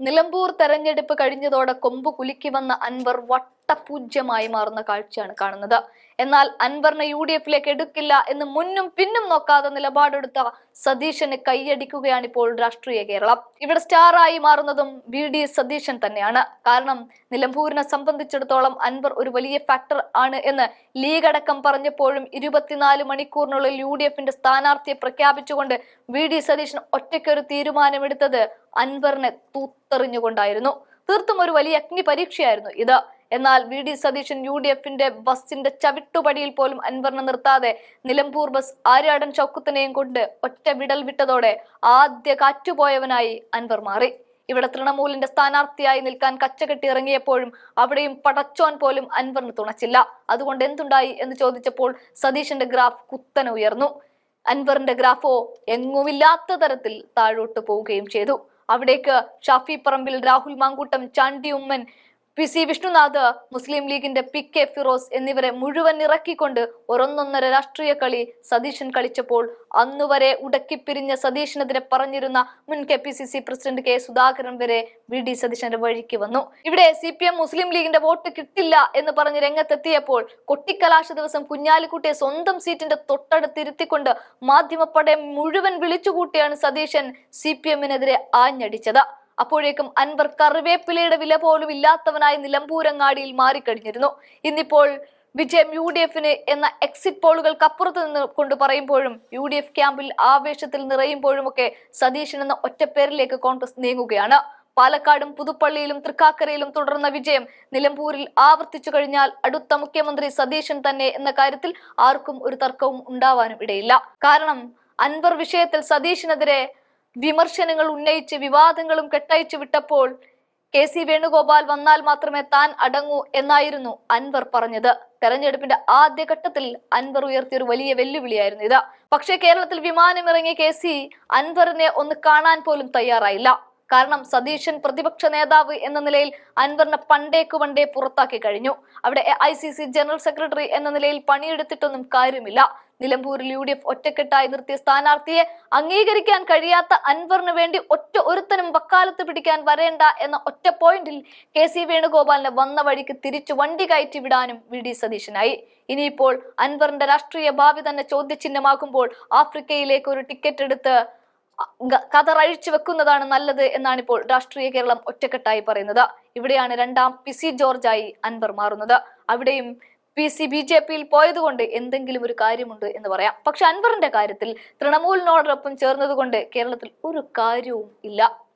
നിലമ്പൂർ തെരഞ്ഞെടുപ്പ് കഴിഞ്ഞതോടെ കൊമ്പ് കുലുക്കി വന്ന അൻവർ വട്ടപൂജ്യമായി മാറുന്ന കാഴ്ചയാണ് കാണുന്നത്. എന്നാൽ അൻവറിനെ യു ഡി എഫിലേക്ക് എടുക്കില്ല എന്ന് മുന്നും പിന്നും നോക്കാതെ നിലപാടെടുത്ത സതീശന് കൈയടിക്കുകയാണ് ഇപ്പോൾ രാഷ്ട്രീയ കേരളം. ഇവിടെ സ്റ്റാറായി മാറുന്നതും വി ഡി സതീശൻ തന്നെയാണ്. കാരണം നിലമ്പൂരിനെ സംബന്ധിച്ചിടത്തോളം അൻവർ ഒരു വലിയ ഫാക്ടർ ആണ് എന്ന് ലീഗ് അടക്കം പറഞ്ഞപ്പോഴും ഇരുപത്തിനാല് മണിക്കൂറിനുള്ളിൽ യു ഡി എഫിന്റെ സ്ഥാനാർത്ഥിയെ പ്രഖ്യാപിച്ചുകൊണ്ട് വി ഡി സതീശൻ ഒറ്റയ്ക്കൊരു തീരുമാനമെടുത്തത് അൻവറിനെ തൂത്തെറിഞ്ഞുകൊണ്ടായിരുന്നു. തീർത്തും ഒരു വലിയ അഗ്നി പരീക്ഷയായിരുന്നു ഇത്. എന്നാൽ V D Satheesan U D എഫിന്റെ ബസിന്റെ ചവിട്ടുപടിയിൽ പോലും അൻവറിനെ നിർത്താതെ നിലമ്പൂർ ബസ് ആര്യാടൻ ചൗക്കത്തിനെയും കൊണ്ട് ഒറ്റ വിടൽ വിട്ടതോടെ ആദ്യ കാറ്റുപോയവനായി അൻവർ മാറി. ഇവിടെ തൃണമൂലിന്റെ സ്ഥാനാർത്ഥിയായി നിൽക്കാൻ കച്ചകെട്ടി ഇറങ്ങിയപ്പോഴും അവിടെയും പടച്ചോൻ പോലും അൻവറിന് തുണച്ചില്ല. അതുകൊണ്ട് എന്തുണ്ടായി എന്ന് ചോദിച്ചപ്പോൾ സതീശന്റെ ഗ്രാഫ് കുത്തനെ ഉയർന്നു. അൻവറിന്റെ ഗ്രാഫോ എങ്ങുമില്ലാത്ത തരത്തിൽ താഴോട്ട് പോവുകയും ചെയ്തു. അവിടേക്ക് Shafi Parambil Rahul Mankoottam Chandy Oommen P C Vishnunath Muslim ലീഗിന്റെ പി കെ ഫിറോസ് എന്നിവരെ മുഴുവൻ ഇറക്കിക്കൊണ്ട് ഒരൊന്നൊന്നര രാഷ്ട്രീയ കളി സതീശൻ കളിച്ചപ്പോൾ അന്നുവരെ ഉടക്കിപ്പിരിഞ്ഞ സതീശനെതിരെ പറഞ്ഞിരുന്ന മുൻ K P C C president K Sudhakaran വരെ വി ഡി സതീശന്റെ വഴിക്ക് വന്നു. ഇവിടെ സി പി എം മുസ്ലിം ലീഗിന്റെ വോട്ട് കിട്ടില്ല എന്ന് പറഞ്ഞ് രംഗത്തെത്തിയപ്പോൾ കൊട്ടിക്കലാശ ദിവസം കുഞ്ഞാലിക്കുട്ടിയെ സ്വന്തം സീറ്റിന്റെ തൊട്ടടുത്തിരുത്തിക്കൊണ്ട് മാധ്യമപ്പടയെ മുഴുവൻ വിളിച്ചുകൂട്ടിയാണ് സതീശൻ സി പി എമ്മിനെതിരെ ആഞ്ഞടിച്ചത്. അപ്പോഴേക്കും അൻവർ കറിവേപ്പിലയുടെ വില പോലും ഇല്ലാത്തവനായി നിലമ്പൂരങ്ങാടിയിൽ മാറിക്കഴിഞ്ഞിരുന്നു. ഇന്നിപ്പോൾ വിജയം യു ഡി എഫിന് എന്ന എക്സിറ്റ് പോളുകൾക്ക് അപ്പുറത്ത് നിന്ന് കൊണ്ട് പറയുമ്പോഴും യു ഡി എഫ് ക്യാമ്പിൽ ആവേശത്തിൽ നിറയുമ്പോഴുമൊക്കെ സതീശൻ എന്ന ഒറ്റപ്പേരിലേക്ക് കോൺഗ്രസ് നീങ്ങുകയാണ്. പാലക്കാടും പുതുപ്പള്ളിയിലും തൃക്കാക്കരയിലും തുടർന്ന വിജയം നിലമ്പൂരിൽ ആവർത്തിച്ചു കഴിഞ്ഞാൽ അടുത്ത മുഖ്യമന്ത്രി സതീശൻ തന്നെ എന്ന കാര്യത്തിൽ ആർക്കും ഒരു തർക്കവും ഉണ്ടാവാനും ഇടയില്ല. കാരണം അൻവർ വിഷയത്തിൽ സതീശനെതിരെ വിമർശനങ്ങൾ ഉന്നയിച്ച് വിവാദങ്ങളും കെട്ടയച്ചു വിട്ടപ്പോൾ കെ സി വേണുഗോപാൽ വന്നാൽ മാത്രമേ താൻ അടങ്ങൂ എന്നായിരുന്നു അൻവർ പറഞ്ഞത്. തെരഞ്ഞെടുപ്പിന്റെ ആദ്യഘട്ടത്തിൽ അൻവർ ഉയർത്തിയ ഒരു വലിയ വെല്ലുവിളിയായിരുന്നു ഇത്. പക്ഷേ കേരളത്തിൽ വിമാനമിറങ്ങിയ കെ സി അൻവറിനെ ഒന്ന് കാണാൻ പോലും തയ്യാറായില്ല. കാരണം സതീശൻ പ്രതിപക്ഷ നേതാവ് എന്ന നിലയിൽ അൻവറിനെ പണ്ടേക്ക് പണ്ടേ പുറത്താക്കി കഴിഞ്ഞു. അവിടെ ഐ ജനറൽ സെക്രട്ടറി എന്ന നിലയിൽ പണിയെടുത്തിട്ടൊന്നും കാര്യമില്ല. നിലമ്പൂരിൽ യു ഡി എഫ് ഒറ്റക്കെട്ടായി നിർത്തിയ സ്ഥാനാർത്ഥിയെ അംഗീകരിക്കാൻ കഴിയാത്ത അൻവറിന് വേണ്ടി ഒറ്റ ഒരുത്തനും വക്കാലത്ത് പിടിക്കാൻ വരേണ്ട എന്ന ഒറ്റ പോയിന്റിൽ കെ സി വേണുഗോപാലിനെ വന്ന വഴിക്ക് തിരിച്ചു വണ്ടി കയറ്റി വിടാനും വി ഡി സതീശനായി. ഇനിയിപ്പോൾ അൻവറിന്റെ രാഷ്ട്രീയ ഭാവി തന്നെ ചോദ്യചിഹ്നമാകുമ്പോൾ ആഫ്രിക്കയിലേക്ക് ഒരു ടിക്കറ്റ് എടുത്ത് കതർ അഴിച്ചു വെക്കുന്നതാണ് നല്ലത് എന്നാണ് ഇപ്പോൾ രാഷ്ട്രീയ കേരളം ഒറ്റക്കെട്ടായി പറയുന്നത്. ഇവിടെയാണ് രണ്ടാം പി സി ജോർജായി അൻവർ മാറുന്നത്. അവിടെയും പി സി ബി ജെ പിയിൽ പോയതുകൊണ്ട് എന്തെങ്കിലും ഒരു കാര്യമുണ്ട് എന്ന് പറയാം. പക്ഷെ അൻവറിന്റെ കാര്യത്തിൽ തൃണമൂലിനോടൊപ്പം ചേർന്നതുകൊണ്ട് കേരളത്തിൽ ഒരു കാര്യവും ഇല്ല.